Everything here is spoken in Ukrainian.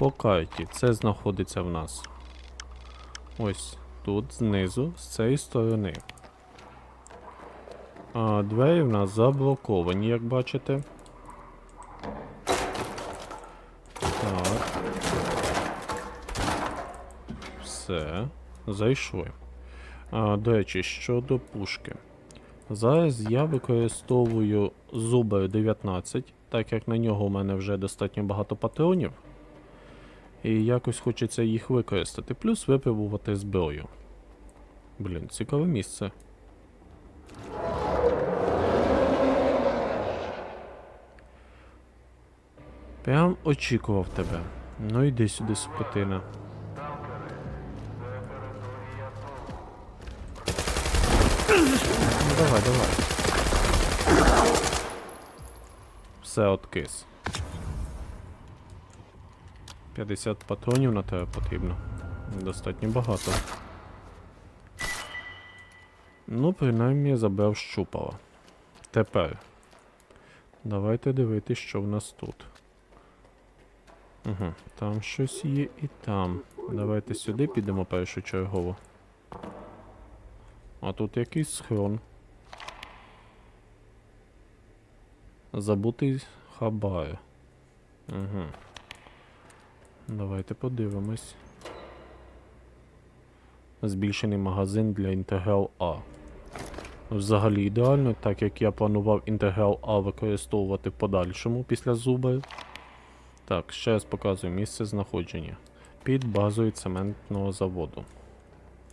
По карті це знаходиться в нас. Ось тут знизу, з цієї сторони. А двері в нас заблоковані, як бачите. Так. Все. Зайшли. А, до речі, щодо пушки. Зараз я використовую Зубер 19, так як на нього у мене вже достатньо багато патронів. І якось хочеться їх використати, плюс випробувати зброю. Блін, цікаве місце. Прям очікував тебе. Ну йди сюди, супотина. Ну давай, давай. Все откис. 50 патронів на тебе потрібно. Достатньо багато. Ну, принаймні я забрав щупала. Тепер. Давайте дивитись, що в нас тут. Угу, там щось є і там. Давайте сюди підемо першочергово. А тут якийсь схрон. Забутий хабар. Угу. Давайте подивимось. Збільшений магазин для інтеграл А. Взагалі ідеально, так як я планував інтеграл А використовувати в подальшому після зуби. Так, ще раз показую місце знаходження. Під базою цементного заводу.